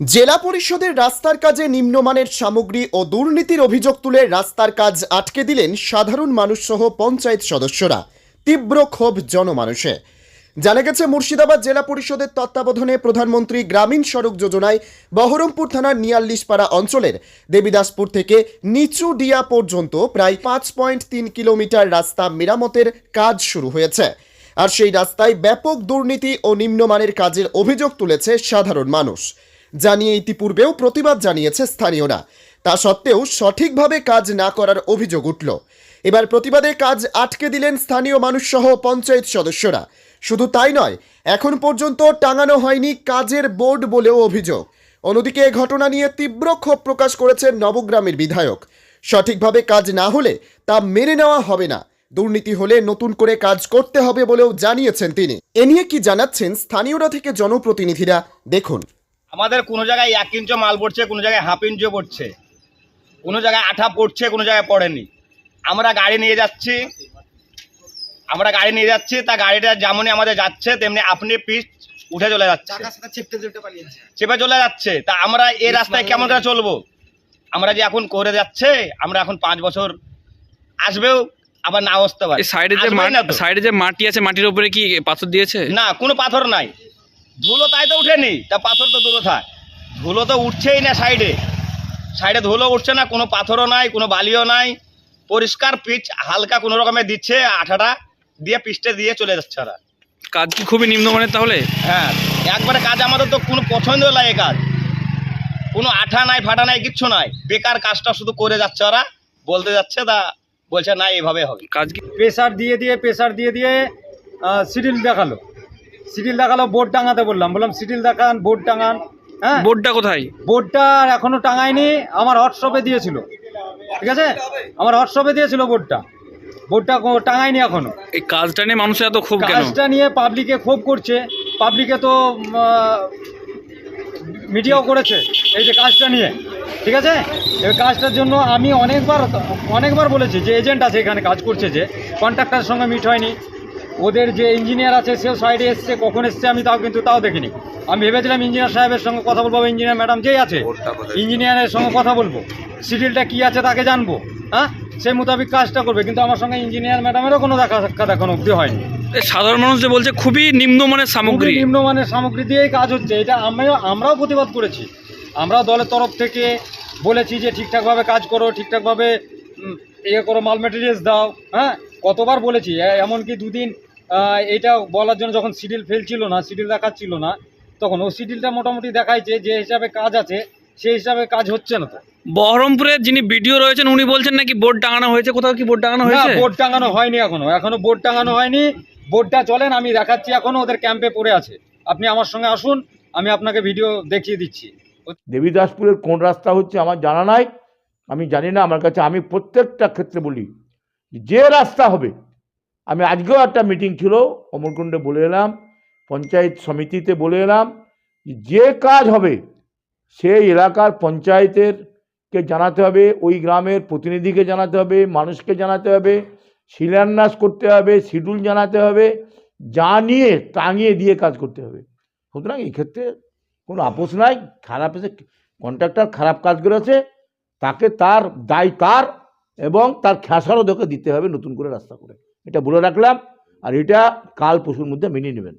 জেলা পরিষদের রাস্তার কাজে নিম্নমানের সামগ্রী ও দুর্নীতির অভিযোগ তুলে রাস্তার কাজ আটকে দিলেন সাধারণ মানুষ সহ পঞ্চায়েত সদস্যরা। তীব্র ক্ষোভ জনমানুষে। জানা গেছে, মুর্শিদাবাদ জেলা পরিষদের তত্ত্বাবধানে প্রধানমন্ত্রী গ্রামীণ সড়ক যোজনায় বহরমপুর থানার নিয়াল্লিশপাড়া অঞ্চলের দেবীদাসপুর থেকে নিচু ডিয়া পর্যন্ত প্রায় পাঁচ পয়েন্ট তিন কিলোমিটার রাস্তা মেরামতের কাজ শুরু হয়েছে। আর সেই রাস্তায় ব্যাপক দুর্নীতি ও নিম্নমানের কাজের অভিযোগ তুলেছে সাধারণ মানুষ। জানিয়ে ইতিপূর্বেও প্রতিবাদ জানিয়েছে স্থানীয়রা। তা সত্ত্বেও সঠিকভাবে কাজ না করার অভিযোগ উঠল। এবার প্রতিবাদে কাজ আটকে দিলেন স্থানীয় মানুষসহ পঞ্চায়েত সদস্যরা। শুধু তাই নয়, এখন পর্যন্ত টাঙানো হয়নি কাজের বোর্ড বলেও অভিযোগ। অন্যদিকে এ ঘটনা নিয়ে তীব্র ক্ষোভ প্রকাশ করেছেন নবগ্রামের বিধায়ক। সঠিকভাবে কাজ না হলে তা মেনে নেওয়া হবে না। দুর্নীতি হলে নতুন করে কাজ করতে হবে বলেও জানিয়েছেন তিনি। এ নিয়ে কি জানাচ্ছেন স্থানীয়রা থেকে জনপ্রতিনিধিরা, দেখুন। আমাদের কোনো জায়গায় এক ইঞ্চও মাল পড়ছে কোনো জায়গায় হাফ ইঞ্চও পড়ছে। কোনো জায়গায় আঠা পড়ছে কোনো জায়গায় পড়েনি। আমরা গাড়ি নিয়ে যাচ্ছি। আমরা গাড়ি নিয়ে যাচ্ছি তা গাড়িটা যেমনই আমাদের যাচ্ছে তেমনি আপনি পিচ উঠে চলে যাচ্ছে। চেপে চলে যাচ্ছে। তা আমরা এই রাস্তায় কেমন করে চলবো? আমরা যে এখন করে যাচ্ছে আমরা এখন পাঁচ বছর আসবেও আবার না আসতে পারে। সাইডে যে মাটি না সাইডে যে মাটি আছে মাটির উপরে কি পাথর দিয়েছে? না কোনো পাথর নাই। ধুলো তাই তো উঠেনি তা পাথর তো দূরে থাক। ধুলো তো উঠছেই না সাইডে। সাইডে ধুলো উঠছে না কোনো পাথরও নাই কোনো বালিও নাই। পরিষ্কার পিচ হালকা কোনো রকমের দিচ্ছে আঠাটা দিয়ে পিচটা দিয়ে চলে যাচ্ছে ওরা। কাজ কি খুবই নিম্নমানের তাহলে? হ্যাঁ একবারে কাজ আমাদের তো কোনো পছন্দ লাগে কাজ। কোনো আঠা নাই ফাটা নাই কিচ্ছু নাই। বেকার কাজটা শুধু করে যাচ্ছে ওরা বলতে যাচ্ছে তা বলছে না এইভাবে হবে। কাজ কি প্রেসার দিয়ে দিয়ে প্রেসার দিয়ে দিয়ে সিডিল দেখাল। সিডিল দেখাল বোর্ড টাঙাতে বললাম। বললাম সিডিল দেখান বোর্ড টাঙান হ্যাঁ? বোর্ডটা কোথায়? বোর্ডটা আর এখনও টাঙায়নি আমার হোয়াটসঅ্যাপে দিয়েছিল। ঠিক আছে? আমার হোয়াটসঅ্যাপে দিয়েছিল বোর্ডটা বোর্ডটা টাঙায়নি এখনও। এই কাজটা নিয়ে মানুষের এত খুব কেন? কাজটা নিয়ে পাবলিকে ক্ষোভ করছে। পাবলিকে তো মিডিয়াও করেছে এই যে কাজটা নিয়ে। ঠিক আছে? এই কাজটার জন্য আমি অনেকবার অনেকবার বলেছি যে এজেন্ট আছে এখানে কাজ করছে যে কন্ট্রাক্টারের সঙ্গে মিট হয়নি। ওদের যে ইঞ্জিনিয়ার আছে সেও সাইডে এসছে কখন এসছে আমি তাও কিন্তু তাও দেখিনি। আমি ভেবেছিলাম ইঞ্জিনিয়ার সাহেবের সঙ্গে কথা বলব ইঞ্জিনিয়ার ম্যাডাম যেই আছে ইঞ্জিনিয়ারের সঙ্গে কথা বলব। শিডিউলটা কী আছে তাকে জানব হ্যাঁ? সেই মোতাবিক কাজটা করবে কিন্তু আমার সঙ্গে ইঞ্জিনিয়ার ম্যাডামেরও কোনো দেখা সাক্ষাৎ এখনও অবধি হয়নি। সাধারণ মানুষ যে বলছে খুবই নিম্নমানের সামগ্রী। নিম্নমানের সামগ্রী দিয়েই কাজ হচ্ছে এটা আমরাও আমরাও প্রতিবাদ করেছি। আমরাও দলের তরফ থেকে বলেছি যে ঠিকঠাকভাবে কাজ করো ঠিকঠাকভাবে ইয়ে করো মাল মেটেরিয়ালস দাও হ্যাঁ? কতবার বলেছি এমনকি দুদিন এটা বলার জন্য যখন সিডিল ফেলছিল না সিডিল দেখাচ্ছিল না তখন ও সিডিলটা মোটামুটি দেখাইছে যে হিসাবে কাজ আছে সেই হিসাবে কাজ হচ্ছে না তো। বহরমপুরের যিনি ভিডিও রয়েছেন উনি বলছেন নাকি বোর্ড টাঙানো হয়েছে কোথাও কি বোর্ড টাঙানো না হয়েছে? বোর্ড টাঙানো হয়নি এখনও এখনও বোর্ড টাঙানো হয়নি। বোর্ডটা চলেন আমি দেখাচ্ছি এখনও ওদের ক্যাম্পে পড়ে আছে। আপনি আমার সঙ্গে আসুন আমি আপনাকে ভিডিও দেখিয়ে দিচ্ছি। দেবীদাসপুরের কোন রাস্তা হচ্ছে আমার জানা নাই আমি জানি না আমার কাছে আমি প্রত্যেকটা ক্ষেত্রে বলি যে রাস্তা হবে আমি আজকেও একটা মিটিং ছিল, অমরকুণ্ডে বলে এলাম, পঞ্চায়েত সমিতিতে বলে এলাম, যে কাজ হবে, সেই এলাকার পঞ্চায়েতের কে জানাতে হবে, ওই গ্রামের প্রতিনিধিকে জানাতে হবে, মানুষকে জানাতে হবে, শিলান্যাস করতে হবে, শিডিউল জানাতে হবে জানিয়ে টাঙিয়ে দিয়ে কাজ করতে হবে। সুতরাং এই ক্ষেত্রে কোনো আপোষ নাই, খারাপ এসে কন্ট্রাক্টর খারাপ কাজ করেছে, তাকে তার দায় তার এবং তার খেসারও দেখে দিতে হবে নতুন করে রাস্তা করে। এটা বলে রাখলাম আর এটা কাল পশুর মধ্যে মেনে নেবেন।